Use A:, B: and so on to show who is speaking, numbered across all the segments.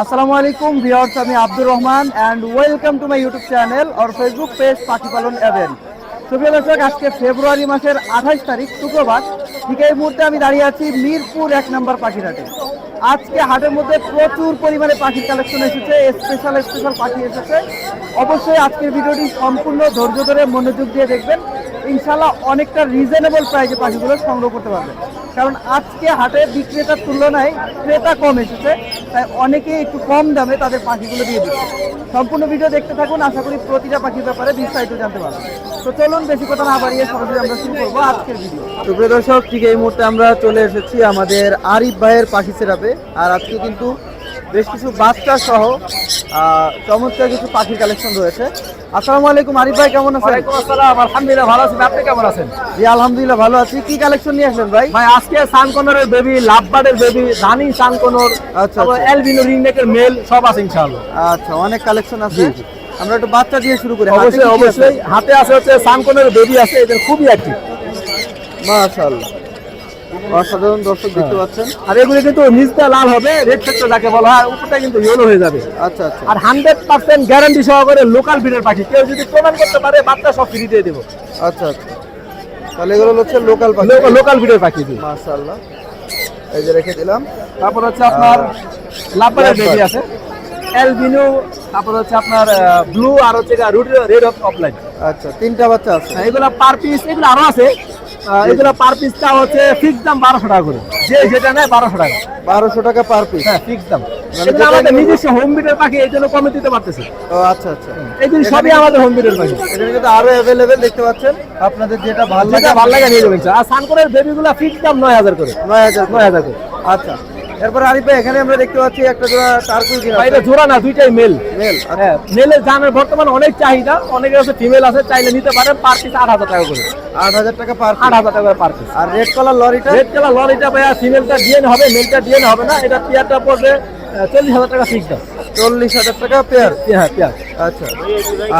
A: আসসালামু আলাইকুম ভিউয়ার্স, আমি Abdur Rahman and welcome to my YouTube channel or Facebook page পাখি পালন এভেন্ট সুপ্রিয় দর্শক, আজকে ফেব্রুয়ারি মাসের আঠাশ তারিখ, শুক্রবার। ঠিক এই মুহূর্তে আমি দাঁড়িয়ে আছি মিরপুর এক নম্বর পাখির হাটে আজকে হাটের মধ্যে প্রচুর পরিমাণে পাখির কালেকশন এসেছে স্পেশাল স্পেশাল পাখি এসেছে। অবশ্যই আজকের ভিডিওটি সম্পূর্ণ ধৈর্য ধরে মনোযোগ দিয়ে দেখবেন। ইনশাল্লাহ অনেকটা রিজনেবল প্রাইসে পাখিগুলো সংগ্রহ করতে পারবেন। কারণ আজকে হাটে বিক্রেতার তুলনায় ক্রেতা কম এসেছে, তাই অনেকে একটু কম দামে তাদের পাখিগুলো দিয়ে দিচ্ছে। সম্পূর্ণ ভিডিও দেখতে থাকুন, আশা করি প্রতিটা পাখির ব্যাপারে বিস্তারিত জানতে পারবেন। তো চলুন, বেশি কথা না বাড়িয়ে সরাসরি আমরা শুরু করব আজকের ভিডিও। সুপ্রিয় দর্শক, ঠিক এই মুহূর্তে আমরা চলে এসেছি আমাদের আরিফ ভাইয়ের পাখি সেরাপে আর আজকে কিন্তু বেশ কিছু বাচ্চা সহ চমৎকার কিছু পাখির কালেকশন রয়েছে। আসসালামু আলাইকুম আরিফ ভাই কেমন আছেন?
B: ওয়ালাইকুম আসসালাম আলহামদুলিল্লাহ ভালো আছেন আপনি কেমন আছেন?
A: জি আলহামদুলিল্লাহ ভালো আছি। কি কালেকশন নিয়ে আসলেন ভাই?
B: ভাই আজকে সানকনের বেবি লাভবার্ডের বেবি ধানি সানকনর
A: আচ্ছা।
B: অ্যালবিনো রিংনেকের মেল সব আছে ইনশাআল্লাহ।
A: আচ্ছা অনেক কালেকশন আছে। আমরা একটু বাচ্চা দিয়ে শুরু করি।
B: অবশ্যই অবশ্যই। হাতে আছে হচ্ছে সানকনের বেবি আছে এদের খুবই অ্যাক্টিভ
A: মাশাআল্লাহ। অসাধারণ দর্শক দেখতে পাচ্ছেন।
B: আর এগুলো কিন্তু নিচটা লাল হবে রেড ফ্যাক্টর যাকে বলা হয় উপরটা কিন্তু ইয়েলো হয়ে যাবে।
A: আচ্ছা আচ্ছা।
B: আর হান্ড্রেড পার্সেন্ট গ্যারান্টি সহকারে লোকাল ব্রিডের পাখি কেউ যদি প্রমাণ করতে পারে বাচ্চা সব ফ্রি দিয়ে দেবো।
A: আচ্ছা আচ্ছা। তাহলে এগুলো হচ্ছে লোকাল পাখি।
B: লোকাল ব্রিডের পাখি
A: মাশাআল্লাহ। এই যে রেখে দিলাম।
B: তারপর হচ্ছে আপনার লাভবারের বেবি আছে অ্যালবিনো তারপর হচ্ছে আপনার ব্লু আর হচ্ছে রেড অফ অফলাইন
A: আচ্ছা তিনটা বাচ্চা আছে।
B: এগুলো পার পিস এগুলো আরও আছে। এগুলো পার পিসটা হচ্ছে ফিক্স দাম বারোশো টাকা করে। যে যেটা নেয় বারোশো টাকা।
A: বারোশো টাকা পার পিস
B: হ্যাঁ ফিক্স দাম।
A: মানে
B: আমাদের নিজস্ব হোম বিটের পাখি এই জন্য কমে দিতে পারতেছে।
A: ও আচ্ছা আচ্ছা।
B: এগুলো সবই আমাদের হোম বিটের পাখি।
A: এখানে কিন্তু আরও অ্যাভেলেবেল দেখতে পাচ্ছেন। আপনাদের যেটা ভালো লাগে
B: ভালো লাগে নিয়ে যাবেন। আর বেবিগুলো ফিক্স দাম নয় হাজার করে।
A: নয় হাজার
B: নয় হাজার করে।
A: আচ্ছা। এরপর আরিফ ভাই এখানে আমরা দেখতে পাচ্ছি একটা জোড়া টার্কুই কিনা
B: এটা জোড়া না দুইটাই মেল
A: মেল
B: হ্যাঁ মেলের জানের বর্তমানে অনেক চাহিদা। অনেকের আছে ফিমেল আছে চাইলে নিতে পারেন পার পিস আট হাজার টাকা করে।
A: আট হাজার টাকা পার
B: আট হাজার টাকা পার পিস
A: আর রেড কালার লরিটা
B: রেড কালার লরিটা ভাইয়া ফিমেলটা ডিএন হবে মেলটা ডিএন হবে না। এটা পেয়ারটা পড়বে চল্লিশ হাজার টাকা ফিক্স দাম।
A: চল্লিশ হাজার টাকা পেয়ার
B: হ্যাঁ পেয়ার
A: আচ্ছা।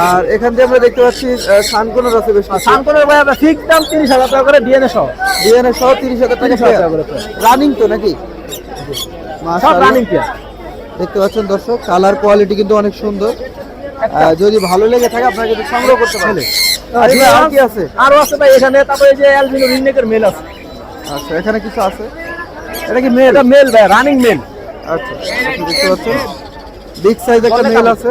A: আর এখান থেকে আমরা দেখতে পাচ্ছি সানকোনার আছে বেশ কিছু।
B: সানকনের ভাইয়া ফিক্স দাম তিরিশ হাজার টাকা করে ডিএনএ সহ।
A: ডিএনএ সহ তিরিশ হাজার টাকা। রানিং তো নাকি?
B: সব রানিং পেয়ার
A: দেখতে পাচ্ছেন দর্শক কালার কোয়ালিটি কিন্তু অনেক সুন্দর। যদি ভালো লেগে থাকে আপনারা কিন্তু সংগ্রহ করতে পারেন। আর কি আছে?
B: আরও আছে ভাই এখানে তারপরে এই যে অ্যালবিনো রিংনেকের মেল আছে।
A: আচ্ছা এখানে কিছু আছে? এটা কি মেল
B: এটা মেল ভাই রানিং মেল
A: আচ্ছা আপনি দেখতে পাচ্ছেন। বিগ সাইজ একটা মেল আছে।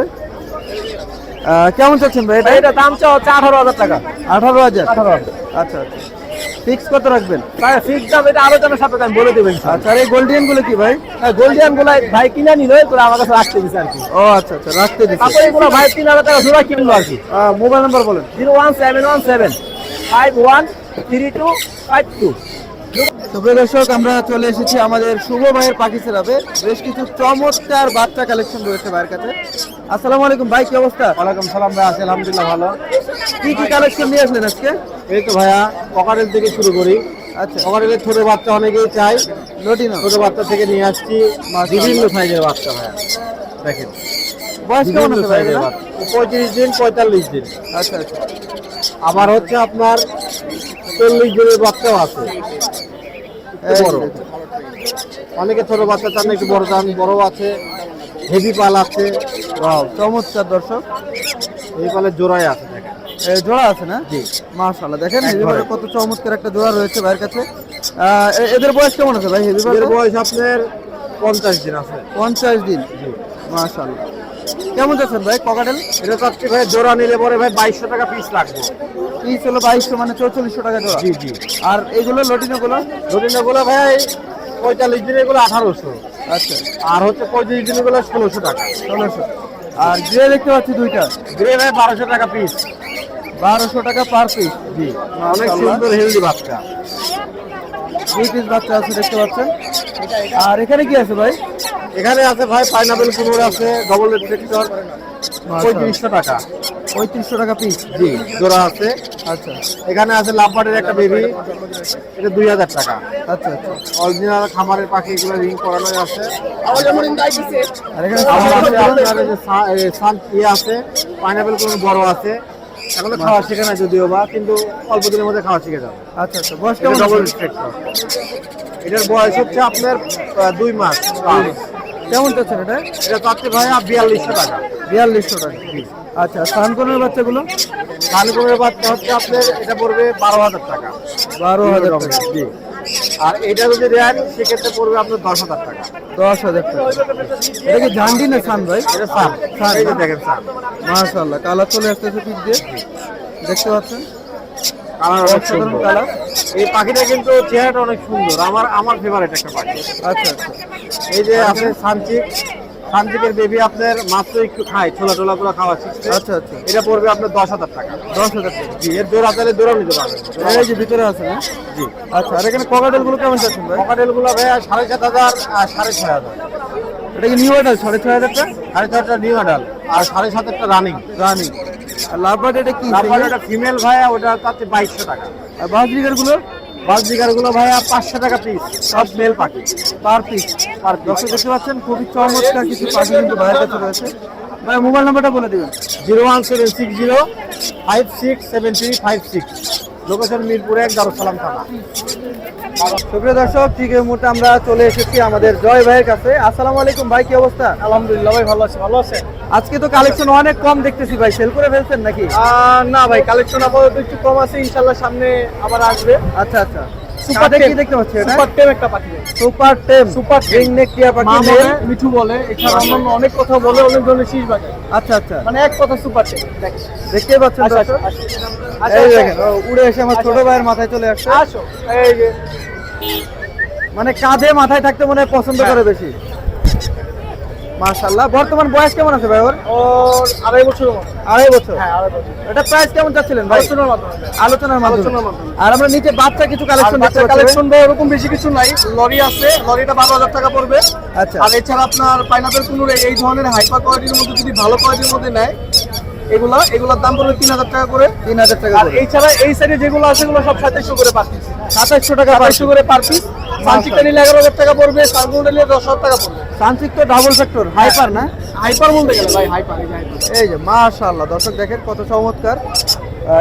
A: কেমন চাচ্ছেন ভাই এটা?
B: এটা দাম চা হচ্ছে আঠারো হাজার টাকা।
A: আঠারো হাজার?
B: আঠারো হাজার।
A: আচ্ছা আচ্ছা। ফিক্স কত রাখবেন?
B: ভাই ফিক্স দাম এটা আলোচনার সাথে আমি বলে দেবেন
A: আচ্ছা এই গোল্ডিয়ানগুলো কি ভাই?
B: গোল্ডিয়ানগুলো ভাই কিনা নিল তোরা আমার কাছে রাখতে দিছে আর কি।
A: ও আচ্ছা আচ্ছা রাখতে দিছে।
B: তারপরে এগুলো ভাই তিন হাজার টাকা জোড়া কিনলো আর কি।
A: মোবাইল নাম্বার বলেন।
B: Zero one seven one seven five one three two five two.
A: সুপ্রিয় দর্শক আমরা চলে এসেছি আমাদের শুভ ভাইয়ের পাখি সেরাবে বেশ কিছু চমৎকার বাচ্চা কালেকশন রয়েছে ভাইয়ের কাছে। আসসালামু আলাইকুম ভাই কি অবস্থা?
B: ওয়ালাইকুম সালাম ভাই আছে আলহামদুলিল্লাহ ভালো।
A: কি কি কালেকশন নিয়ে আসলেন আজকে?
B: এই তো ভাইয়া পকারের থেকে শুরু করি।
A: আচ্ছা।
B: পকারের ছোট বাচ্চা অনেকেই চাই
A: লটিনো
B: ছোট বাচ্চা থেকে নিয়ে আসছি। বিভিন্ন সাইজের বাচ্চা ভাইয়া। দেখেন।
A: বয়স কেমন?
B: বাচ্চা। পঁয়ত্রিশ দিন পঁয়তাল্লিশ দিন।
A: আচ্ছা আচ্ছা।
B: আবার হচ্ছে আপনার চল্লিশ দিনের বাচ্চাও আছে। অনেকে ছোট বাচ্চা চান একটু বড় চান বড় আছে হেভি পাল আছে।
A: চমৎকার দর্শক।
B: হেভি পালের জোড়াই আছে দেখেন।
A: এই জোড়া আছে না?
B: জি।
A: মাশাআল্লাহ দেখেন হেভি। কত চমৎকার একটা জোড়া রয়েছে ভাইয়ের কাছে। এদের বয়স কেমন আছে ভাই হেভি
B: এর বয়স আপনার পঞ্চাশ দিন আছে।
A: পঞ্চাশ দিন। মাশাআল্লাহ। কেমন যাচ্ছেন ভাই ককাটেল
B: এটা চাচ্ছি ভাই জোড়া নিলে পরে ভাই বাইশশো টাকা পিস লাগবে।
A: পিস হলো বাইশশো মানে চৌচল্লিশশো টাকা জোড়া।
B: জি জি।
A: আর এইগুলো লটিনো গুলো
B: রবিনগুলো ভাই পঁয়তাল্লিশ দিনেরগুলো আঠারোশো।
A: আচ্ছা।
B: আর হচ্ছে পঁয়ত্রিশ দিনেরগুলো ষোলোশো টাকা।
A: ষোলোশো। আর গ্রে দেখতে পাচ্ছি দুইটা।
B: গ্রে ভাই বারোশো টাকা পিস
A: বারোশো টাকা পার পিস
B: জি। অনেক সুন্দর হেলদি বাচ্চা।
A: দুই পিস বাচ্চা আছে দেখতে পাচ্ছেন। আর এখানে কি আছে ভাই?
B: এখানে আছে ভাই পাইনাপেল কুমোর আছে ডবল ট্রেক্টর পঁয়ত্রিশশো টাকা।
A: পঁয়ত্রিশশো টাকা পিস
B: জি জোড়া আছে।
A: আচ্ছা।
B: এখানে আছে লাভবার্ডের একটা বেবি এটা দুই হাজার টাকা।
A: আচ্ছা আচ্ছা।
B: অরিজিনাল খামারের পাখি এগুলো রিং করানো আছে।
A: আর এখানে
B: সান- ইয়ে আছে। পাইনাপেল কোনো বড় আছে। এখনও খাওয়া শিখে না যদিও বা কিন্তু অল্প দিনের মধ্যে খাওয়া শিখে যাবে।
A: আচ্ছা আচ্ছা বয়স কেমন
B: ডবল
A: আছে?
B: এটার বয়স হচ্ছে আপনার দুই মাস
A: কেমন চাচ্ছেন এটা?
B: এটা চাচ্ছে ভাই বিয়াল্লিশশো টাকা।
A: বিয়াল্লিশশো টাকা। আচ্ছা সানকনের বাচ্চাগুলো?
B: কানকুমের বাচ্চা হচ্ছে আপনার এটা পড়বে বারো হাজার টাকা।
A: বারো হাজার টাকা।
B: জি। আর এটা যদি দেন সেক্ষেত্রে পড়বে আপনার দশ হাজার টাকা।
A: দশ হাজার টাকা। এটা কি ঝান্ডি না সান ভাই?
B: এটা সান
A: সান
B: এই যে দেখেন সান
A: মাশাল্লাহ কালার চলে আসতেছে পিক দিয়ে। দেখতে পাচ্ছেন?
B: কালার অনেক
A: অসাধারণ কালার।
B: এই পাখিটা কিন্তু চেহারাটা অনেক সুন্দর। আমার আমার ফেভারিট একটা পাখি।
A: আচ্ছা আচ্ছা।
B: এই যে আপনি সানচিক। সানচিকের বেবি আপনার মাত্র একটু খায় ছোলা টোলা গুলো খাওয়া শিখছে
A: আচ্ছা আচ্ছা।
B: এটা পড়বে আপনার দশ হাজার টাকা।
A: দশ হাজার টাকা।
B: জি এর দৌড়া তাহলে দৌড়াও নিতে পারবেন
A: এই যে ভিতরে আছে না?
B: জি।
A: আচ্ছা আর এখানে ককাটেলগুলো কেমন চাচ্ছেন ভাই?
B: পকেটেলগুলো ভাইয়া সাড়ে সাত হাজার আর সাড়ে ছয় হাজার।
A: এটা কি নিউ অর্ডার সাড়ে ছয় হাজার টাকা
B: সাড়ে ছয়টা নিউ আডাল আর সাড়ে সাতেরটা রানিং
A: রানি আর লাভবার্ড এটা কি
B: তারপরে একটা ফিমেল ভাইয়া ওটা তাতে বাইশশো টাকা।
A: আর বাসলিগারগুলো?
B: বাস দিকারগুলো ভাইয়া পাঁচশো টাকা পিস সব মেল পাখি
A: পার পিস পার দর্শক দেখতে পাচ্ছেন, খুবই চমৎকার কিছু পাখি কিন্তু ভাইয়ের কাছে রয়েছে। ভাই মোবাইল নাম্বারটা বলে দেবেন।
B: Zero one seven six zero five six seven three five six. Location মিরপুরে এক দারুসালাম থানা।
A: সুপ্রিয় দর্শক ঠিক এই মুহূর্তে আমরা চলে এসেছি আমাদের জয় ভাইয়ের কাছে। আসসালামু আলাইকুম ভাই কি অবস্থা?
B: আলহামদুলিল্লাহ ভাই ভালো আছে ভালো আছে
A: আজকে তো কালেকশন অনেক কম দেখতেছি ভাই সেল করে ফেলছেন নাকি?
B: না ভাই কালেকশন আপাতত একটু কম আছে ইনশাল্লাহ সামনে আবার আসবে।
A: আচ্ছা আচ্ছা। সুপার
B: টেম।
A: দেখতে পাচ্ছি এটা?
B: সুপার টেম একটা পাখি।
A: সুপার টেম।
B: Super
A: রিং নেক টিয়া পাখি
B: মা মিঠু বলে। এছাড়া অন্যান্য অনেক কথা বলে অনেক ধরনের শীষ বাজায়।
A: আচ্ছা আচ্ছা।
B: মানে এক কথা সুপার টেম।
A: দেখতে পাচ্ছেন দর্শক? এই। দেখেন উড়ে এসে আমার ছোট ভাইয়ের মাথায় চলে আসছে।
B: আসো। এই যে।
A: মানে কাঁধে মাথায় থাকতে মনে হয় পছন্দ
B: হ্যাঁ।
A: করে বেশি। মাশাআল্লাহ। বর্তমান বয়স কেমন আছে ভাই ওর?
B: ওর আড়াই বছরের মতো।
A: আড়াই বছর?
B: হ্যাঁ আড়াই বছর।
A: এটা প্রাইস কেমন চাচ্ছিলেন ভাই?
B: আলোচনার মাধ্যমে।
A: আলোচনার মাধ্যমে। আর আমরা নিচে বাচ্চা কিছু কালেকশন পাচ্ছি।
B: কালেকশন বা ওরকম বেশি কিছু নাই। লরি আছে লরিটা বারো হাজার টাকা পড়বে।
A: আচ্ছা।
B: আর এছাড়া আপনার পাইনাপেল কুনুর এই ধরনের হাইপার কোয়ালিটির মধ্যে যদি ভালো কোয়ালিটির মধ্যে নেয় এগুলা এগুলোর দাম পড়বে তিন হাজার টাকা করে।
A: তিন হাজার টাকা
B: আর এছাড়া এই সাইডে যেগুলো আছে এগুলো সব সাতাইশশো করে পার পিস
A: সাতাশশো টাকা
B: সাতাইশশো করে পার পিস সানচিকটা নিলে এগারো হাজার টাকা পড়বে সানগুলো নিলে দশ হাজার টাকা পড়বে।
A: তো ডাবল ফ্যাক্টর হাইপার না?
B: হাইপার বলতে গেলে ভাই হাইপার এই যে
A: মাশাআল্লাহ দর্শক দেখেন কত চমৎকার।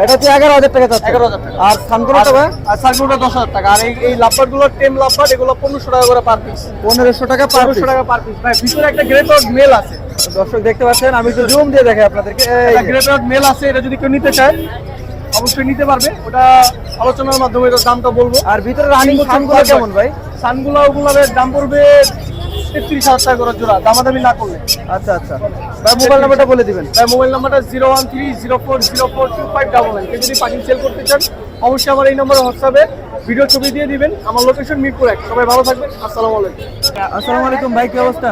A: এটা হচ্ছে এগারো হাজার টাকা চাচ্ছে।
B: 11,000 টাকা।
A: আর ভাই?
B: আর দশ হাজার টাকা। আর এই এই লাভবারগুলো টেম লাভবার এগুলো পনেরোশো টাকা করে পার পিস
A: পনেরোশো টাকা
B: পনেরোশো টাকা পার পিস ভাই ভিতরে একটা গ্রেট মেল আছে।
A: দর্শক দেখতে পাচ্ছেন আমি একটু জুম দিয়ে দেখাই আপনাদেরকে। এই
B: গ্রেট মেল আছে এটা যদি কেউ নিতে চায় অবশ্যই নিতে পারবে। ওটা আলোচনার মাধ্যমে দামটা বলব।
A: আর ভিতরে রানিং সানগুলো কেমন ভাই?
B: সানগুলো ওগুলোর দাম পড়বে তেত্রিশ হাজার টাকা করে জোড়া দামাদামি না করলে।
A: আচ্ছা আচ্ছা। ভাই মোবাইল নাম্বারটা বলে দিবেন।
B: তাই মোবাইল নাম্বারটা zero one three zero four zero four two five double nine. যদি পাখি সেল করতে চান অবশ্যই আমার এই নম্বরে হোয়াটসঅ্যাপে ভিডিও ছবি দিয়ে দিবেন। আমার লোকেশন মিরপুর এক। সবাই ভালো থাকবেন। আসসালামু আলাইকুম।
A: আসসালামু আলাইকুম ভাই কি অবস্থা?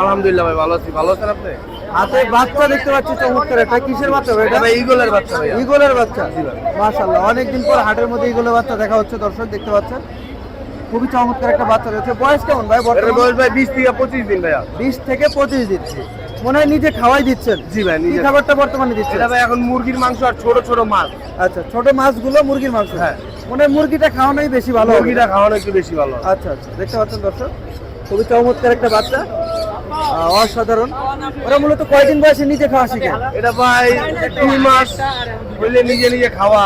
B: আলহামদুলিল্লাহ ভাই ভালো আছি। ভালো আছেন আপনি?
A: হাতে বাচ্চা দেখতে পাচ্ছি চমৎকার। এটা কিসের বাচ্চা ভাই এটা?
B: ভাই ইগলের বাচ্চা ভাই
A: ইগলের বাচ্চা। মাশাআল্লাহ অনেকদিন পর হাটের মধ্যে ইগলের বাচ্চা দেখা হচ্ছে দর্শক দেখতে পাচ্ছেন। খুবই চমৎকার একটা বাচ্চা রয়েছে। বয়স কেমন ভাই
B: বয়স ভাই বিশ থেকে পঁচিশ দিন ভাইয়া।
A: বিশ থেকে পঁচিশ দিন। মনে হয় নিজে খাওয়াই দিচ্ছেন।
B: জি ভাই, নিজে।
A: খাবারটা বর্তমানে দিচ্ছেন?
B: এটা ভাই এখন মুরগির মাংস আর ছোট ছোট মাছ।
A: আচ্ছা ছোট মাছগুলো মুরগির মাংস?
B: হ্যাঁ।
A: মনে হয় মুরগিটা খাওয়ানোই বেশি ভালো
B: মুরগিটা খাওয়ানো একটু বেশি ভালো
A: আচ্ছা আচ্ছা দেখতে পাচ্ছেন দর্শক? খুবই চমৎকার একটা বাচ্চা। অসাধারণ। ওরা মূলত কয়দিন বয়সে নিজে খাওয়া শিখে?
B: এটা ভাই দুই মাস হইলে নিজে নিজে খাওয়া।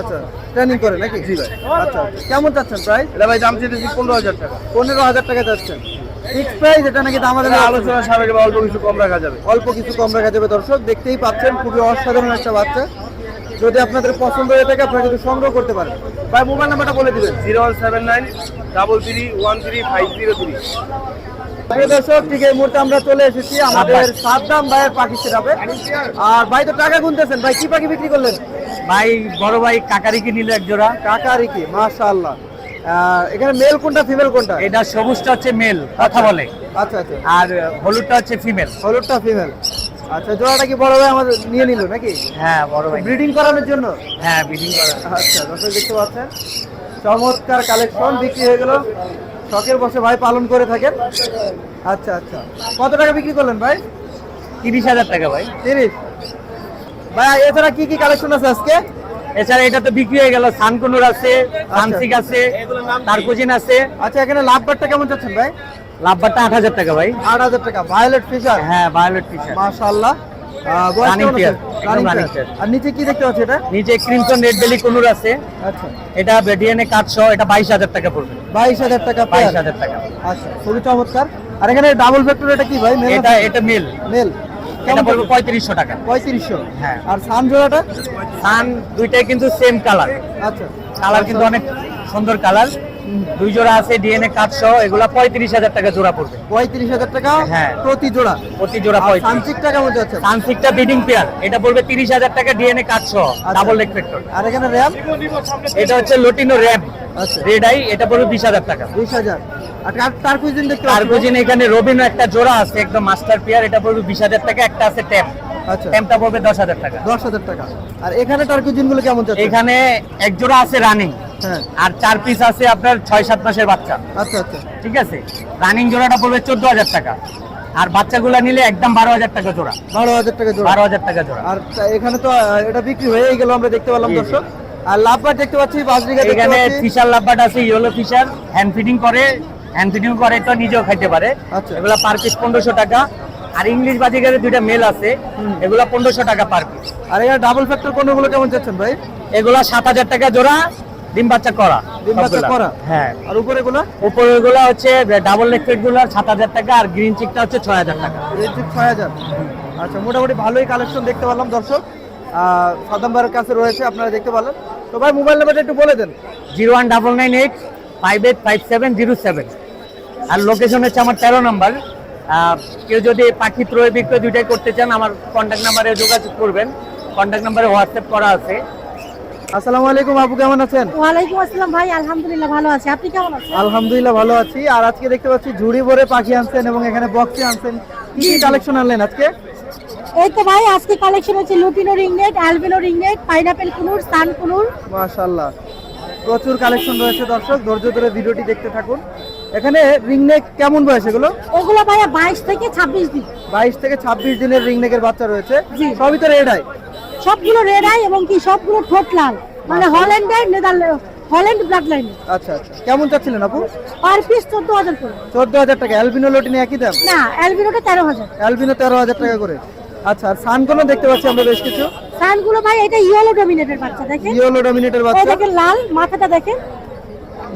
A: আচ্ছা ট্রেনিং করে নাকি? জি ভাই। আচ্ছা কেমন চাচ্ছেন প্রাইস
B: এটা ভাই দাম চেয়েছি পনেরো হাজার টাকা।
A: পনেরো হাজার টাকা যাচ্ছেন ফিক্স প্রাইস এটা নাকি আমাদের
B: আলোচনা সাপেক্ষে অল্প কিছু কম রাখা যাবে।
A: অল্প কিছু কম রাখা যাবে দর্শক। দেখতেই পাচ্ছেন খুবই অসাধারণ একটা বাচ্চা। যদি আপনাদের পছন্দ হয়ে থাকে আপনারা কিন্তু সংগ্রহ করতে পারেন। ভাই মোবাইল নাম্বারটা বলে দিবেন।
B: Zero one seven nine double three one three five zero three.
A: প্রিয় দর্শক ঠিক এই মুহূর্তে আমরা চলে এসেছি আমাদের সাদ্দাম ভাইয়ের পাখি সেটাবে আর ভাই তো টাকা গুনতেছেন। ভাই কি পাখি বিক্রি করলেন?
C: ভাই বড় ভাই কাকারিকে নিল এক জোড়া।
A: কাকারি কি মাশাআল্লাহ এখানে মেল কোনটা ফিমেল কোনটা?
C: এটা সবুজটা হচ্ছে মেল কথা বলে।
A: আচ্ছা আচ্ছা।
C: আর হলুদটা হচ্ছে ফিমেল
A: হলুদটা ফিমেল আচ্ছা জোড়াটা কি বড় ভাই আমাদের নিয়ে নিল নাকি?
C: হ্যাঁ বড় ভাই।
A: ব্রিডিং করানোর জন্য?
C: হ্যাঁ ব্রিডিং করা
A: আচ্ছা দর্শক দেখতে পাচ্ছেন। চমৎকার কালেকশন বিক্রি হয়ে গেল। শখের বসে ভাই পালন করে থাকেন? আচ্ছা আচ্ছা। কত টাকা বিক্রি করলেন ভাই?
C: তিরিশ হাজার টাকা ভাই।
A: তিরিশ? ভাই এছাড়া কি কি কালেকশন আছে আজকে?
C: এছাড়া এটা তো বিক্রি হয়ে গেল। সানকুনুর আছে সানসিক আছে তারকুজিন আছে।
A: আচ্ছা এখানে লাভবারটা কেমন চাচ্ছেন ভাই?
C: লাভবারটা আট হাজার টাকা ভাই।
A: আট হাজার টাকা। ভায়োলেট ফিশার
C: হ্যাঁ ভায়োলেট ফিশার
A: মাশাআল্লাহ। আর নিচে কি দেখতে পাচ্ছি এটা?
C: নিচে ক্রিমসন রেড বেলি কুনুর আছে।
A: আচ্ছা।
C: এটা বেডিয়ানে কাটশো এটা বাইশ হাজার টাকা পড়বে।
A: বাইশ হাজার টাকা
C: বাইশ হাজার টাকা।
A: আচ্ছা খুবই চমৎকার। আর এখানে ডাবল ফ্যাক্টর এটা কি ভাই?
C: এটা এটা মেল
A: মেল
C: এটা পড়বে পঁয়ত্রিশশো টাকা।
A: পঁয়ত্রিশশো।
C: হ্যাঁ।
A: আর সান জোড়াটা?
C: সান দুইটাই কিন্তু সেম কালার
A: আচ্ছা।
C: কালার কিন্তু অনেক সুন্দর কালার দুই জোড়া আছে ডিএনএ কাঠ সহ এগুলা পঁয়ত্রিশ হাজার টাকা জোড়া পড়বে।
A: পঁয়ত্রিশ হাজার টাকা
C: হ্যাঁ।
A: প্রতি জোড়া?
C: প্রতি জোড়া
A: সানচিকটা কেমন যাচ্ছে
C: সানসিকটা বিডিং পেয়ার এটা পড়বে তিরিশ হাজার টাকা ডিএনএ সহ। ডাবল রেক্টর
A: আর এখানে র্যাম
C: এটা হচ্ছে লোটিনো র্যাম। রেড আই এটা পড়বে বিশ হাজার টাকা।
A: বিশ হাজার।
C: এখানে রবিনো একটা জোড়া আছে একদম মাস্টার পেয়ার এটা পড়বে বিশ হাজার টাকা একটা আছে ট্যাপ
A: আচ্ছা।
C: ট্যাপটা পড়বে দশ হাজার টাকা।
A: দশ হাজার টাকা। আর এখানে তার কুইজিনগুলো কেমন
C: এখানে এক জোড়া আছে রানিং আর চার পিস আছে আপনার ছয় সাত মাসের বাচ্চা।
A: আচ্ছা আচ্ছা।
C: ঠিক আছে? রানিং জোড়াটা পড়বে চোদ্দ হাজার টাকা। আর বাচ্চাগুলা নিলে একদম বারো হাজার টাকা জোড়া।
A: বারো হাজার টাকা জোড়া।
C: বারো হাজার টাকা জোড়া।
A: আর এখানে তো এটা বিক্রি হয়ে গেল আমরা দেখতে পেলাম। দর্শক। আর দেখতে পাচ্ছি বাজরিকা
C: এখানে ফিশার লাভবাট আছে ইয়েলো ফিশার হ্যান্ড ফিডিং করে হ্যান্ড ফিডিং করে তো নিজেও খাইতে পারে। এগুলা পার পিস পনেরোশো টাকা। আর ইংলিশ বাজিগারে দুইটা মেল আছে এগুলা পনেরোশো টাকা পার পিস
A: আর এখানে ডাবল ফ্যাক্টর কোনগুলো কেমন যাচ্ছেন ভাই?
C: এগুলা সাত হাজার টাকা জোড়া ডিম বাচ্চা করা
A: ডিম বাচ্চা করা?
C: হ্যাঁ।
A: আর উপরে গুলো
C: উপরে গুলা হচ্ছে ডাবল লেগগুলো সাত হাজার টাকা আর গ্রিন চিকটা হচ্ছে ছয় হাজার টাকা।
A: রেঞ্জ ছয় হাজার। আচ্ছা মোটামুটি ভালোই কালেকশন দেখতে পেলাম দর্শক। সাদাম্বারের কাছে রয়েছে আপনারা দেখতে পেলেন তো ভাই মোবাইল নাম্বারটা একটু বলে দেন।
C: Zero one double nine eight five eight five seven zero seven. আর লোকেশন হচ্ছে আমার তেরো নম্বর। কেউ যদি পাখি ক্রয় বিক্রয় দুইটাই করতে চান আমার কন্ট্যাক্ট নাম্বারে যোগাযোগ করবেন। কন্ট্যাক্ট নাম্বারে হোয়াটসঅ্যাপ করা আছে।
A: আসসালামু আলাইকুম আপু কেমন আছেন?
D: ওয়ালাইকুম আসসালাম ভাই আলহামদুলিল্লাহ ভালো আছি। আপনি কেমন আছেন?
A: আলহামদুলিল্লাহ ভালো আছি। আর আজকে দেখতে পাচ্ছি ঝুড়ি ভরে পাখি আনছেন এবং এখানে বক্সে আনছেন। কি কি কালেকশন আনলেন আজকে?
D: এই তো ভাই আজকে কালেকশন হচ্ছে লুটিনো রিংনেট অ্যালবিনো রিংনেট পাইনাপেল কুনুর সান কুনুর।
A: মাশাআল্লাহ। প্রচুর কালেকশন রয়েছে দর্শক ধৈর্য ধরে ভিডিওটি দেখতে থাকুন। এখানে রিংনেক কেমন বয়স এগুলো?
D: ওগুলো ভাইয়া বাইশ থেকে ছাব্বিশ দিন।
A: বাইশ থেকে ছাব্বিশ দিনের রিংনেকের বাচ্চা রয়েছে।
D: জি।
A: সবই তো রেড আই
D: সবগুলো রেড আই এবং কি সবগুলো ঠোঁট লাল। মানে হল্যান্ডের নেদারল্যান্ড হল্যান্ড ব্লাড লাইন
A: আচ্ছা আচ্ছা। কেমন চাচ্ছিলেন আপু?
D: পার পিস চোদ্দ হাজার করে।
A: চোদ্দ হাজার টাকা। অ্যালবিনো লটিনে একই দাম?
D: না অ্যালবিনোটা তেরো হাজার।
A: অ্যালবিনো তেরো হাজার টাকা করে। আচ্ছা আর সানকোনো দেখতে পাচ্ছি আমরা বেশ কিছু।
D: সানগুলো ভাই এটা ইয়েলো ডমিনেটের বাচ্চা দেখেন।
A: ইয়েলো ডমিনেটের বাচ্চা।
D: দেখেন লাল মাথাটা দেখেন।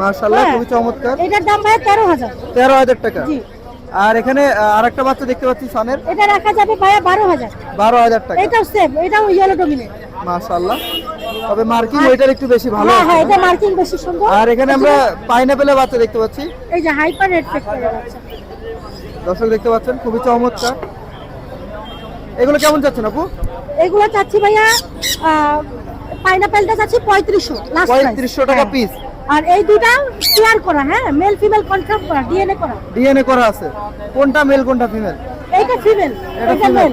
A: মাশাআল্লাহ
D: হ্যাঁ।
A: খুবই চমৎকার।
D: এটার দাম ভাই তেরো হাজার।
A: তেরো হাজার টাকা।
D: জি।
A: আর এখানে আহ, আরেকটা বাচ্চা দেখতে পাচ্ছি সানের।
D: এটা রাখা যাবে ভাইয়া বারো হাজার।
A: বারো হাজার টাকা।
D: এটাও সেম এটাও ইয়েলো ডমিনেট
A: মাশাআল্লাহ। তবে মার্কিং ওইটার একটু বেশি ভালো
D: হ্যাঁ হ্যাঁ এটা মার্কিং বেশি সুন্দর।
A: আর এখানে আমরা পাইনাপেলের বাচ্চা দেখতে পাচ্ছি।
D: এই যে হাইপার রেড ফ্যাক্টরের বাচ্চা
A: দর্শক দেখতে পাচ্ছেন খুবই চমৎকার। এগুলো কেমন যাচ্ছেন আপু?
D: এগুলো চাচ্ছি ভাইয়া পাইনাপেলটা চাচ্ছি পঁয়ত্রিশশো
A: পঁয়ত্রিশশো টাকা পিস
D: আর এই দুটা ক্লিয়ার করা হ্যাঁ? মেল ফিমেল কনফার্ম করা ডিএনএ করা।
A: ডিএনএ করা আছে। কোনটা মেল কোনটা ফিমেল
D: এইটা ফিমেল
A: এটা
D: মেল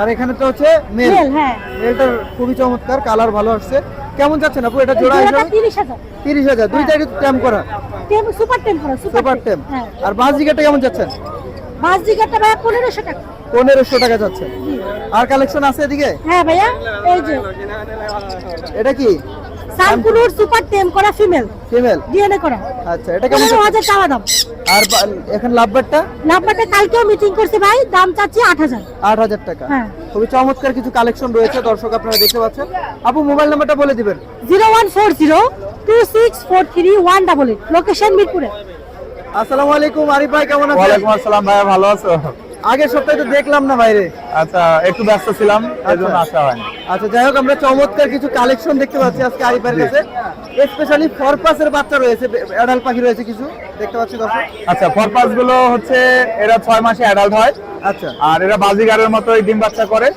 A: আর এখানে তো হচ্ছে মেল
D: হ্যাঁ।
A: মেলটার খুবই চমৎকার কালার ভালো আসছে। কেমন যাচ্ছেন আপু? এটা জোড়া হিসাবে
D: তিরিশ হাজার।
A: তিরিশ হাজার। দুইটা ট্যাম করা।
D: টেম সুপার টেম করা
A: সুপার
D: হ্যাঁ।
A: আর বাস জিগারটা কেমন
D: বাস জিগারটা ভাইয়া পনেরোশো টাকা।
A: পনেরোশো টাকা যাচ্ছেন আর কালেকশন আছে এদিকে?
D: হ্যাঁ ভাইয়া এই যে।
A: এটা কি?
D: সানকুনুর সুপার টেম করা ফিমেল।
A: ফিমেল?
D: ডিএনএ করা।
A: আচ্ছা এটা কেমন
D: দাম।
A: আর এখন লাভবারটা
D: নাম্বারটা কালকেও মিটিং করছে ভাই দাম চাচ্ছি আট হাজার।
A: আট হাজার টাকা।
D: হ্যাঁ।
A: খুবই চমৎকার কিছু কালেকশন রয়েছে দর্শক আপনারা দেখতে পাচ্ছেন। আপু মোবাইল নাম্বারটা বলে দিবেন।
D: Zero one four zero two six four three one double eight. Location মিরপুরে।
A: আসসালামু আলাইকুম আরিফ ভাই কেমন আছেন?
E: ওয়ালাইকুম আসসালাম ভাইয়া ভালো আছো?
A: আগের সপ্তাহে তো দেখলাম না বাইরে
E: আচ্ছা একটু ব্যস্ত ছিলাম এজন্য আসা হয়নি।
A: আচ্ছা যাই হোক আমরা চমৎকার কিছু কালেকশন দেখতে পাচ্ছি আজকে আরিফের কাছে। স্পেশালি ফরপাসের বাচ্চা রয়েছে অ্যাডাল্ট পাখি রয়েছে কিছু। দেখতে পাচ্ছি দর্শক।
E: আচ্ছা ফরপাসগুলো হচ্ছে এরা ছয় মাসে অ্যাডাল্ট হয়।
A: আচ্ছা।
E: আর এরা বাজিগারের মতো ডিম বাচ্চা করে।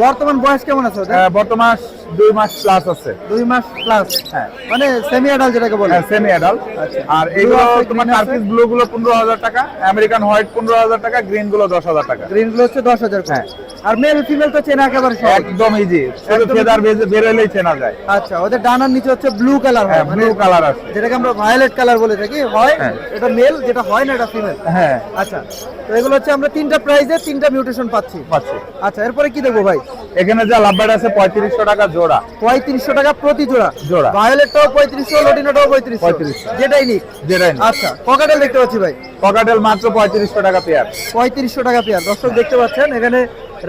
A: বর্তমান বয়স কেমন আছে
E: বর্তমান দুই মাস প্লাস আছে।
A: দুই মাস প্লাস
E: হ্যাঁ।
A: মানে সেমি অ্যাডাল্ট যেটাকে বলে।
E: সেমি অ্যাডাল্ট
A: আচ্ছা।
E: আর এগুলো তোমার
A: আছে।
E: টার্কিস ব্লু গুলো পনেরো হাজার টাকা আমেরিকান হোয়াইট পনেরো হাজার টাকা গ্রিনগুলো দশ হাজার টাকা।
A: গ্রিনগুলো হচ্ছে দশ হাজার
E: হ্যাঁ।
A: আর মেল ফিমেল তো চেনা একেবারে
E: একদম ইজি শুধু ফেদার বেরোলেই চেনা যায়।
A: আচ্ছা ওদের ডানার নিচে হচ্ছে ব্লু কালার হয়।
E: হ্যাঁ
A: মানে
E: ব্লু কালার আছে।
A: যেটাকে আমরা ভায়োলেট কালার বলে থাকি। হয়
E: হ্যাঁ।
A: এটা মেল যেটা হয় না এটা ফিমেল
E: হ্যাঁ।
A: আচ্ছা তো এগুলো হচ্ছে আমরা তিনটা প্রাইজে তিনটা মিউটেশন পাচ্ছি।
E: পাচ্ছি।
A: আচ্ছা এরপরে কি দেখব ভাই?
E: এখানে যা লাভবার্ড আছে পঁয়ত্রিশশো টাকা জোড়া।
A: পঁয়ত্রিশশো টাকা প্রতি জোড়া?
E: জোড়া।
A: ভায়োলেটটাও পঁয়ত্রিশশো লটিনাটাও পঁয়ত্রিশ
E: পঁয়ত্রিশ
A: যেটাই নিক।
E: যেটাই
A: আচ্ছা পকাটেল দেখতে পাচ্ছি ভাই।
E: ককাটেল মাত্র পঁয়ত্রিশশো টাকা পেয়ার।
A: পঁয়ত্রিশশো টাকা পেয়ার। দর্শক দেখতে পাচ্ছেন এখানে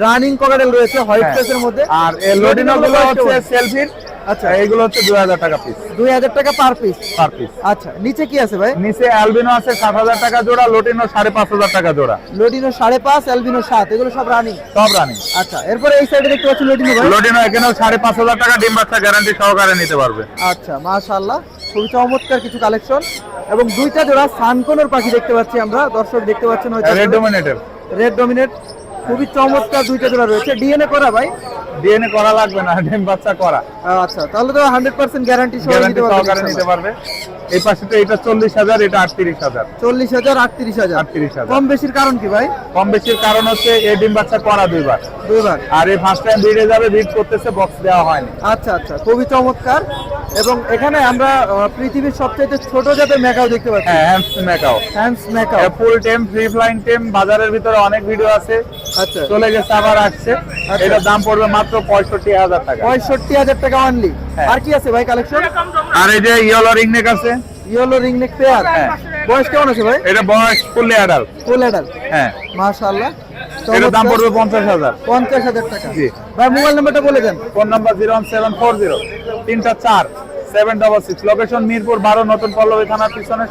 A: রানিং ককাটেল রয়েছে হোয়াইট
E: হ্যাঁ।
A: ফেসের মধ্যে।
E: আর এই লটিনো গুলো হচ্ছে সেলফির
A: আচ্ছা।
E: এইগুলো হচ্ছে দুই হাজার টাকা পিস
A: দুই হাজার টাকা পার পিস
E: পার পিস
A: আচ্ছা নিচে কি আছে ভাই?
E: নিচে অ্যালবিনো আছে সাত হাজার টাকা জোড়া লোটিনো সাড়ে পাঁচ হাজার টাকা জোড়া।
A: লোডিনো সাড়ে পাঁচ অ্যালবিনো সাত এগুলো সব রানিং
E: সব রানি
A: আচ্ছা এরপরে এই সাইডে দেখতে পাচ্ছি লোডিনো ভাই।
E: লোটিনো এখানেও সাড়ে পাঁচ হাজার টাকা ডিম বাচ্চা গ্যারান্টি সহকারে নিতে পারবে।
A: আচ্ছা মাশাআল্লাহ খুবই চমৎকার কিছু কালেকশন এবং দুইটা জোড়া সানকোনোর পাখি দেখতে পাচ্ছি আমরা। দর্শক দেখতে পাচ্ছেন হয়তো
E: রেড ডোমিনেটের
A: রেড ডমিনেট খুবই চমৎকার দুইটা জোড়া রয়েছে। ডিএনএ করা ভাই?
E: ডিএনএ করা লাগবে না ডিম বাচ্চা করা।
A: আচ্ছা তাহলে তো হান্ড্রেড পার্সেন্ট গ্যারান্টি সহ
E: গ্যারান্টি সহকারে নিতে পারবে। এই এটা চল্লিশ হাজার এটা আটত্রিশ হাজার।
A: চল্লিশ হাজার আটত্রিশ হাজার।
E: আটত্রিশ হাজার।
A: কম বেশির কারণ কি ভাই?
E: কম বেশির কারণ হচ্ছে এই ডিম বাচ্চা করা দুইবার।
A: দুইবার।
E: আর এই ফার্স্ট টাইম ভিড়ে যাবে ভিড় করতেছে বক্স দেওয়া হয়নি।
A: আচ্ছা আচ্ছা খুবই চমৎকার। এবং এখানে আমরা পৃথিবীর সবচেয়ে ছোট জাতের মেকাও দেখতে পাচ্ছি।
E: হ্যাঁ হ্যান্ডস
A: হ্যান্ডস মেকাও
E: ফুল টেম ফ্রি ফ্লাইং টেম বাজারের ভিতরে অনেক ভিডিও আছে।
A: আচ্ছা।
E: চলে গেছে আবার আসছে। এটার দাম পড়বে মাত্র পঁয়ষট্টি হাজার টাকা।
A: পঁয়ষট্টি হাজার টাকা অনলি
E: হ্যাঁ।
A: আর কি আছে ভাই কালেকশন
E: আর এই যে ইয়েলো রিংনেক আছে।
A: ইয়েলো রিংনেক পেয়ার
E: হ্যাঁ।
A: বয়স কেমন আছে ভাই?
E: এটা বয়স ফুল অ্যাডাল্ট
A: ফুল অ্যাডাল
E: হ্যাঁ।
A: মাশাআল্লাহ।
E: এটার দাম পড়বে পঞ্চাশ হাজার।
A: পঞ্চাশ হাজার টাকা।
E: জি।
A: ভাই মোবাইল নাম্বারটা বলে দেন।
E: Phone number zero one seven four zero তিনটা চার seven double six. Location Mirpur বারো নতুন পল্লবী থানার পিছনে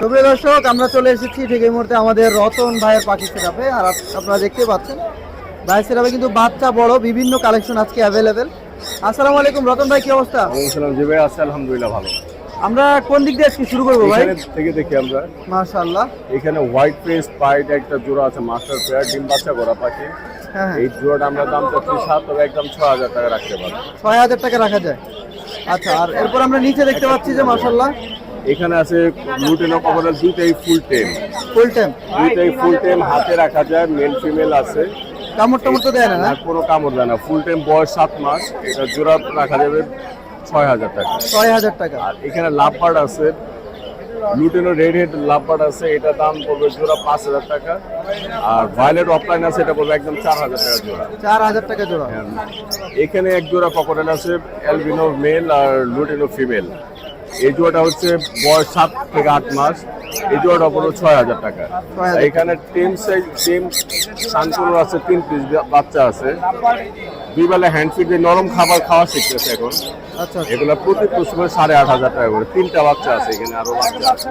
A: সুপ্রিয় দর্শক আমরা চলে এসেছি ঠিক এই মুহূর্তে আমাদের রতন ভাইয়ের পাখি সেটাপে আর আপনারা দেখতে পাচ্ছেন ভাই সেটাপে কিন্তু বাচ্চা বড় বিভিন্ন কালেকশন আজকে অ্যাভেলেবেল আসসালামু আলাইকুম রতন ভাই কি অবস্থা?
F: জি ভাই আছে আলহামদুলিল্লাহ ভালো।
A: আমরা কোন দিক দিয়ে আজকে শুরু করব ভাই?
F: থেকে দেখি আমরা।
A: মাশাআল্লাহ।
F: এখানে হোয়াইট ফেস পাইট একটা জোড়া আছে মাস্টার পেয়ার ডিম বাচ্চা করা পাখি।
A: হ্যাঁ হ্যাঁ।
F: এই জোড়াটা আমরা দাম চাচ্ছি সাত তবে একদম ছ হাজার টাকা রাখতে পারব।
A: ছয় হাজার টাকা রাখা যায়। আচ্ছা আর এরপর আমরা নিচে দেখতে পাচ্ছি যে মাশাআল্লাহ।
F: এখানে আছে লুটেনো কভারের দুইটাই ফুল টেম
A: ফুল টাইম
F: দুইটাই ফুল টেম হাতে রাখা যায় মেল ফিমেল আছে।
A: কামড় টামড় তো দেয় না না?
F: কোনো কামড় দেয় না। ফুল টাইম বয়স সাত মাস এটা জোড়া রাখা যাবে ছয় হাজার টাকা।
A: ছয় হাজার টাকা।
F: আর এখানে লাভবার্ড আছে লুটেনো রেড হেড লাভবার্ড আছে এটা দাম পড়বে জোড়া পাঁচ হাজার টাকা। আর ভায়োলেট অফলাইন আছে এটা পড়বে একদম চার হাজার টাকা জোড়া।
A: চার হাজার টাকা জোড়া।
F: এখানে এক জোড়া ককটেল আছে অ্যালবিনো মেল আর লুটিনো ফিমেল। এই জোড়াটা হচ্ছে বয়স সাত থেকে আট মাস এই জোড়াটা পড়ল ছয় হাজার টাকা। এখানে টেম সাইজ টেম শান্তনু আছে তিন পিস বাচ্চা আছে। দুই বেলা হ্যান্ড ফিড নরম খাবার খাওয়া শিখতেছে এখন। এগুলো প্রতি কুসুমে সাড়ে আট হাজার টাকা করে। তিনটা বাচ্চা আছে এখানে আরও বাচ্চা আছে।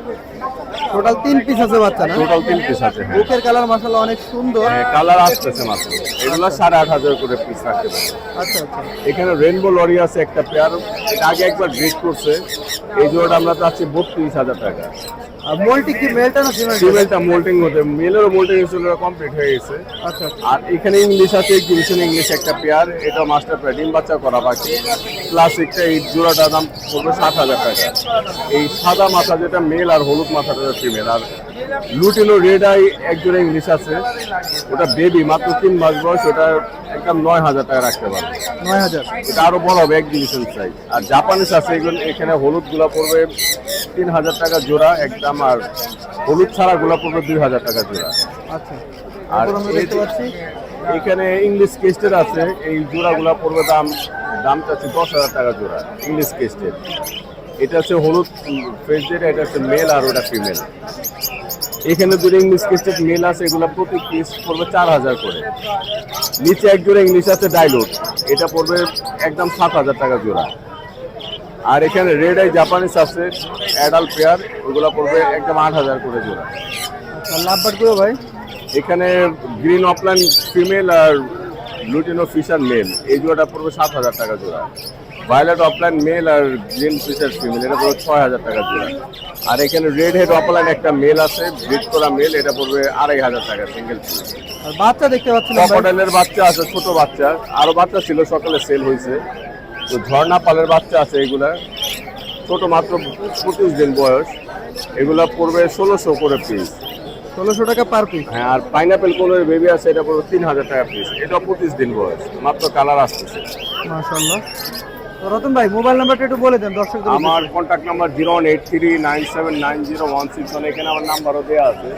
A: টোটাল তিন পিস আছে বাচ্চা না?
F: টোটাল তিন পিস আছে হ্যাঁ।
A: বুকের কালার মাশাআল্লাহ অনেক সুন্দর।
F: কালার আসতেছে মাত্র। এগুলো সাড়ে আট হাজার করে পিস রাখতে পারে
A: আচ্ছা আচ্ছা।
F: এখানে রেনবো লরি আছে একটা পেয়ার এটা আগে একবার ব্রেক করছে। এই জোড়াটা আমরা চাচ্ছি বত্রিশ হাজার টাকা।
A: আর মোলটি কি মেলটা না ফিমেল
F: ফিমেলটা মোল্টিং হতে মেলেরও মোল্টিং কমপ্লিট হয়ে গেছে।
A: আচ্ছা আচ্ছা।
F: আর এখানে ইংলিশ আছে এক্সিবিশন ইংলিশ একটা পেয়ার এটা মাস্টার পেয়ার ডিম বাচ্চা করা বাকি। প্লাস একটা এই জোড়াটার দাম পড়বে সাত হাজার টাকা। এই সাদা মাথা যেটা মেল আর হলুদ মাথাটা ফিমেল আর লুটিনো রেড আই এক জোড়া ইংলিশ আছে। ওটা বেবি মাত্র তিন মাস বয়স ওটা একদম নয় হাজার টাকা রাখতে পারবে।
A: নয় হাজার।
F: এটা আরও বড় হবে এক ডিভিশন সাইজ আর জাপানিস আছে এগুলো এখানে হলুদগুলা পড়বে তিন হাজার টাকা জোড়া একদম আর হলুদ ছাড়া গুলা পড়বে দুই হাজার টাকা জোড়া।
A: আচ্ছা।
F: আর এখানে ইংলিশ কেস্টের আছে এই জোড়া গুলা পড়বে দাম দাম চাচ্ছে দশ হাজার টাকা জোড়া ইংলিশ কেস্টের এটা হচ্ছে হলুদ ফেস যেটা এটা হচ্ছে মেল আর ওটা ফিমেল এখানে দুটো ইংলিশ কেস্টেড মেল আছে এগুলো প্রতি পিস পড়বে চার হাজার করে। নিচে এক জোড়া ইংলিশ আছে ডাইলোড এটা পড়বে একদম সাত হাজার টাকা জোড়া। আর এখানে রেড আই জাপানিস আছে অ্যাডাল্ট পেয়ার ওগুলো পড়বে একদম আট হাজার করে জোড়া।
A: আচ্ছা লাভবার্ডগুলো ভাই?
F: এখানে গ্রিন অফলাইন ফিমেল আর লুটিনো ফিশার মেল এই জোড়াটা পড়বে সাত হাজার টাকা জোড়া। ভায়োলেট অফলাইন মেল আর গ্রিন ফিশার ফিমেল এটা পড়বে ছয় হাজার টাকা জোড়া। আর এখানে রেড হেড অফলাইন একটা মেল আছে ব্রিড করা মেল এটা পড়বে আড়াই হাজার টাকা সিঙ্গেল
A: আর বাচ্চা দেখতে পাচ্ছিলাম ভাই
F: ক্রকোডাইলের বাচ্চা আছে ছোট বাচ্চা। আরও বাচ্চা ছিল সকালে সেল হয়েছে। তো ঝর্ণা পালের বাচ্চা আছে এগুলা। ছোট মাত্র পঁচিশ দিন বয়স। এগুলা পড়বে ষোলোশো করে পিস
A: ষোলোশো টাকা পার পিস
F: হ্যাঁ আর পাইনাপেল কোলের বেবি আছে এটা পড়বে তিন হাজার টাকা পিস এটা পঁচিশ দিন বয়স মাত্র কালার আসতেছে।
A: মাশাআল্লাহ। তো রতন ভাই মোবাইল নাম্বারটা একটু বলে দেন দর্শকদের
F: আমার contact number zero one eight three nine seven nine zero one six one এখানে আমার নাম্বারও দেওয়া আছে।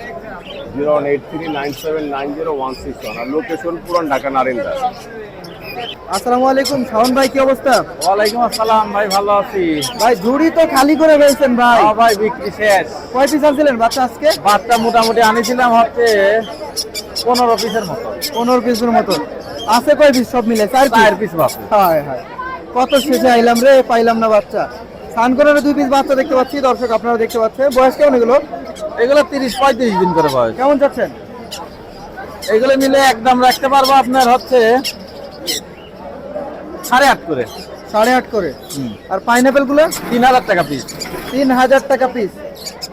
F: Zero one eight three nine seven nine zero one six one আর লোকেশন পুরান ঢাকা নারিন্দা
A: আসসালামু আলাইকুম শাওন ভাই কি অবস্থা?
C: ওয়ালাইকুম আসসালাম ভাই ভালো আছি।
A: ভাই ঝুড়ি তো খালি করে ফেলছেন ভাই।
C: ভাই বিক্রি শেষ।
A: কয় পিস আনছিলেন বাচ্চা আজকে?
C: বাচ্চা মোটামুটি আনিছিলাম হচ্ছে পনেরো পিসের মতো।
A: পনেরো পিসের মতো। আছে কয় পিস সব মিলে? চার
C: চার
A: পিস
C: বাচ্চা
A: হয় হয়। কত শেষে আইলাম রে? পাইলাম না বাচ্চা। সানকোনের দুই পিস বাচ্চা দেখতে পাচ্ছি দর্শক আপনারা দেখতে পাচ্ছেন। বয়স কেমন এগুলো?
B: এগুলো তিরিশ পঁয়ত্রিশ দিন করে বয়স।
A: কেমন যাচ্ছেন?
B: এগুলো মিলে একদম রাখতে পারব আপনার হচ্ছে সাড়ে আট করে।
A: সাড়ে আট করে। আর পাইনাপেলগুলো
B: তিন হাজার টাকা পিস
A: তিন হাজার টাকা পিস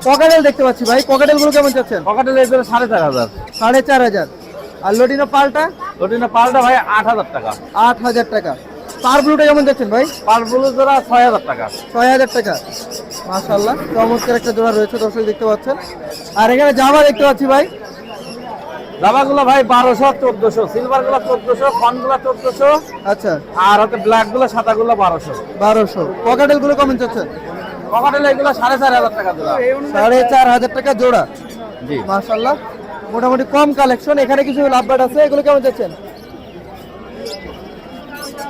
A: পকেটেল দেখতে পাচ্ছি ভাই পকেটেলগুলো কেমন যাচ্ছেন
B: পকেটের এগুলো সাড়ে চার হাজার।
A: সাড়ে চার হাজার। আর লোডিনো পালটা?
B: রোটিনে পালটা ভাই আট হাজার টাকা।
A: আট হাজার টাকা। পার ব্লুটা কেমন যাচ্ছেন ভাই?
B: পার ব্লু জোড়া ছয় হাজার টাকা।
A: ছয় হাজার টাকা। মাশাল্লাহ চমৎকার একটা জোড়া রয়েছে দর্শক দেখতে পাচ্ছেন। আর এখানে জামা দেখতে পাচ্ছি ভাই
B: দাবাগুলো ভাই বারোশো চোদ্দশো। সিলভারগুলো চোদ্দশো ফনগুলো চোদ্দশো।
A: আচ্ছা।
B: আর হচ্ছে ব্ল্যাকগুলো সাদাগুলো বারোশো।
A: বারোশো। পকেটেলগুলো কেমন যাচ্ছেন
B: পকেটের এগুলো সাড়ে চার হাজার টাকা জোড়া।
A: সাড়ে চার হাজার টাকা জোড়া।
B: জি।
A: মাশাল্লাহ মোটামুটি কম কালেকশন। এখানে কিছু লাভবাট আছে এগুলো কেমন যাচ্ছেন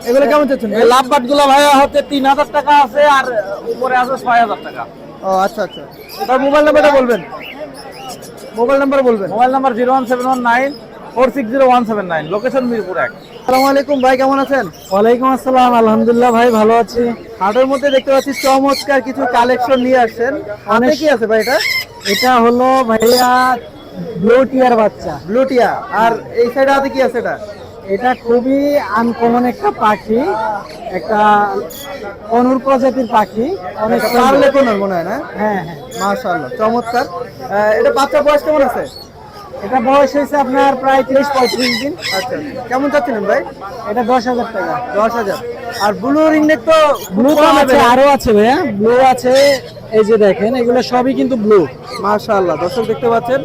A: এগুলো কেমন যাচ্ছেন
B: এই লাভ বাটগুলো ভাই হচ্ছে তিন হাজার টাকা আছে আর উপরে আছে ছয় হাজার টাকা।
A: ও আচ্ছা আচ্ছা। তার মোবাইল নাম্বারটা বলবেন? মোবাইল নাম্বার বলবেন?
B: Mobile number zero one seven one nine four six zero one seven nine. Location Mirpur এক।
A: আসসালামু আলাইকুম ভাই কেমন আছেন?
G: ওয়ালাইকুম আসসালাম আলহামদুলিল্লাহ ভাই ভালো আছি।
A: হাটের মধ্যে দেখতে পাচ্ছি চমৎকার কিছু কালেকশন নিয়ে আসছেন। অনেক কি আছে ভাই এটা?
G: এটা হলো ভাইয়া ব্লু টিয়ার বাচ্চা।
A: ব্লু টিয়া আর এই সাইডে হাতে কি আছে এটা?
G: এটা খুবই আনকমন একটা পাখি একটা অনুর প্রজাতির পাখি। অনেক
A: পারলে মনে হয় না?
G: হ্যাঁ হ্যাঁ।
A: মাশাআল্লাহ চমৎকার। এটা বাচ্চা বয়স কেমন আছে?
G: এটা বয়স হয়েছে আপনার প্রায় তিরিশ পঁয়ত্রিশ দিন।
A: আচ্ছা কেমন চাচ্ছিলেন ভাই?
G: এটা দশ হাজার টাকা।
A: দশ হাজার। আর ব্লু রিংনেক তো
G: ব্লু আছে। আরও আছে ভাইয়া। ব্লু আছে এই যে দেখেন এগুলো সবই কিন্তু ব্লু।
A: মাশাআল্লাহ দর্শক দেখতে পাচ্ছেন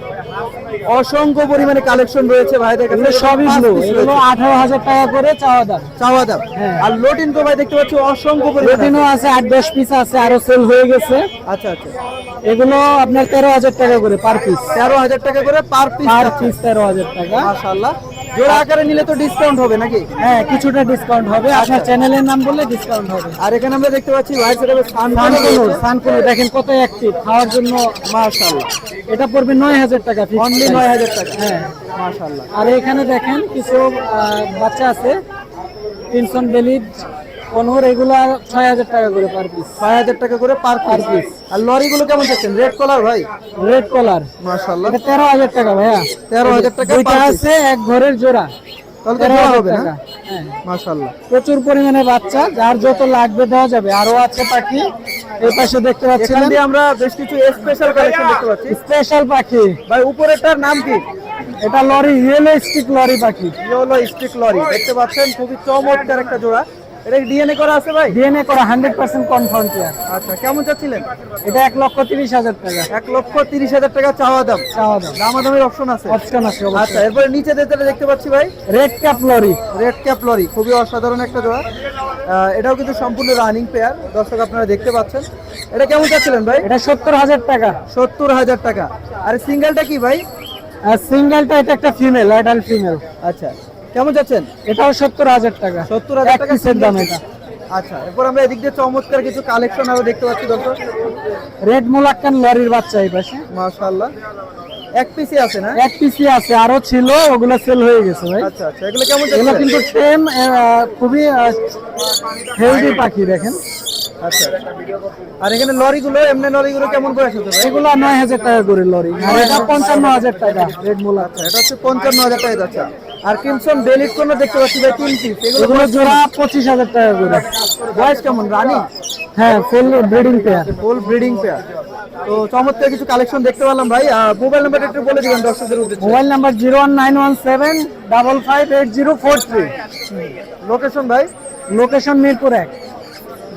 A: অসংখ্য পরিমাণে কালেকশন রয়েছে ভাইদের কাছে।
G: সবই ব্লু এগুলো
A: রয়েছে।
G: আঠারো হাজার টাকা করে চাওয়া দাম।
A: চাওয়া দাম।
G: হ্যাঁ।
A: আর লোটিন তো ভাই দেখতে পাচ্ছি অসংখ্য পরিমাণে
G: প্রোটিনও আছে আট দশ পিস আছে আরও সেল হয়ে গেছে।
A: আচ্ছা আচ্ছা।
G: এগুলো আপনার তেরো হাজার টাকা করে পার পিস
A: তেরো হাজার টাকা করে পার পিস
G: পার পিস তেরো হাজার টাকা।
A: মাশাআল্লাহ। জোড়া আকারে নিলে তো ডিসকাউন্ট হবে নাকি?
G: হ্যাঁ কিছুটা ডিসকাউন্ট হবে। আপনার চ্যানেলের নাম বললে ডিসকাউন্ট হবে।
A: আর এখানে আমরা দেখতে পাচ্ছি
G: সানকুনুর দেখেন কত অ্যাক্টিভ খাওয়ার জন্য
A: মার্শাল
G: এটা পড়বে নয় হাজার টাকা
A: অনলি নয় হাজার টাকা।
G: হ্যাঁ।
A: মার্শাল
G: আর এখানে দেখেন কিছু বাচ্চা আছে। তিনশন বেলিড এগুলা ছয় হাজার টাকা করে পার পিস
A: ছয় হাজার টাকা করে পার
G: Per
A: পিস
G: piece।
A: আর লরিগুলো কেমন চাচ্ছেন? রেড কলার ভাই?
G: রেড কলার
A: মাশাআল্লাহ।
G: তেরো হাজার টাকা ভাইয়া।
A: 13,000 টাকা
G: দুইটা আছে এক ঘরের জোড়া। তেরো হাজার টাকা। হ্যাঁ। প্রচুর পরিমাণে বাচ্চা যার যত লাগবে দেওয়া যাবে। আরও আছে পাখি এই পাশে দেখতে
A: দিয়ে আমরা বেশ কিছু স্পেশাল কালেকশন দেখতে পাচ্ছি।
G: স্পেশাল পাখি।
A: ভাই উপরেরটার নাম কি?
G: এটা লরি ইয়েলো রিয়েলিস্টিক লরি পাখি।
A: Yellow stick lory. দেখতে পাচ্ছেন খুবই চমৎকার একটা জোড়া। এটা ডিএনএ করা আছে ভাই?
G: ডিএনএ করা হান্ড্রেড পার্সেন্ট কনফার্ম পেয়ার
A: আচ্ছা কেমন চাচ্ছিলেন?
G: এটা এক লক্ষ তিরিশ হাজার টাকা।
A: এক লক্ষ তিরিশ হাজার টাকা চাওয়া দাম।
G: চাওয়া দাম।
A: দামাদামের অপশন আছে?
G: অপশন আছে
A: আচ্ছা এরপরে নিচে যেটা দেখতে পাচ্ছি ভাই
G: red cap lory
A: red cap lory খুবই অসাধারণ একটা জোড়া এটাও কিন্তু সম্পূর্ণ রানিং পেয়ার দর্শক আপনারা দেখতে পাচ্ছেন। এটা কেমন চাচ্ছিলেন ভাই?
G: এটা সত্তর হাজার টাকা।
A: সত্তর হাজার টাকা। আর সিঙ্গেলটা কি ভাই?
G: সিঙ্গেলটা এটা একটা ফিমেল অ্যাডাল্ট ফিমেল
A: আচ্ছা। কেমন যাচ্ছেন?
G: এটাও সত্তর হাজার টাকা।
A: সত্তর হাজার টাকা
G: দাম এটা।
A: আচ্ছা এরপর আমরা এদিক দিয়ে চমৎকার কিছু কালেকশন আরও দেখতে পাচ্ছি দর্শক।
G: রেড মুলাক্কান লরির বাচ্চা এই পাশে।
A: মাশাআল্লাহ। এক পিসই আছে না?
G: এক পিসি আছে আরও ছিল ওগুলো সেল হয়ে গেছে ভাই।
A: আচ্ছা আচ্ছা এগুলো কেমন
G: এগুলো কিন্তু টেম খুবই হেলদি পাখি দেখেন।
A: আচ্ছা আর এখানে লরিগুলো এমনি লরিগুলো কেমন করে আসছে?
G: এগুলো নয় হাজার টাকা করে লরি। আর এটা পঞ্চান্ন হাজার টাকা রেড মুলাক্কান
A: এটা হচ্ছে পঞ্চান্ন হাজার টাকা যাচ্ছে। আর কিমসন বেলিট কোনো দেখতে পাচ্ছি ভাই তিন পিস
G: এগুলো জোড়া পঁচিশ হাজার টাকা করে।
A: বয়স কেমন? রানি?
G: হ্যাঁ full breeding pair
A: full breeding pair তো চমৎকার কিছু কালেকশন দেখতে পেলাম ভাই। মোবাইল নাম্বার একটু বলে দিবেন দর্শকদের উদ্দেশ্যে।
G: Mobile number zero one nine one seven double five eight zero four three
A: location ভাই?
G: লোকেশন মিরপুর এক।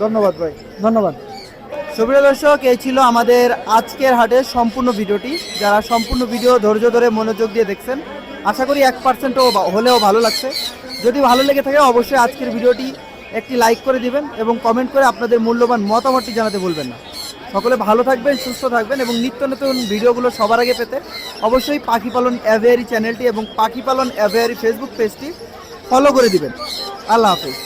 A: ধন্যবাদ ভাই।
G: ধন্যবাদ।
A: সুপ্রিয় দর্শক এই ছিল আমাদের আজকের হাটের সম্পূর্ণ ভিডিওটি। যারা সম্পূর্ণ ভিডিও ধৈর্য ধরে মনোযোগ দিয়ে দেখছেন আশা করি এক পার্সেন্টও হলেও ভালো লাগছে। যদি ভালো লেগে থাকে অবশ্যই আজকের ভিডিওটি একটি লাইক করে দিবেন এবং কমেন্ট করে আপনাদের মূল্যবান মতামতটি জানাতে ভুলবেন না। সকলে ভালো থাকবেন, সুস্থ থাকবেন এবং নিত্য নতুন ভিডিওগুলো সবার আগে পেতে অবশ্যই পাখি পালন অ্যাভেয়ারি চ্যানেলটি এবং পাখি পালন অ্যাভেয়ারি ফেসবুক পেজটি ফলো করে দিবেন। আল্লাহ হাফিজ।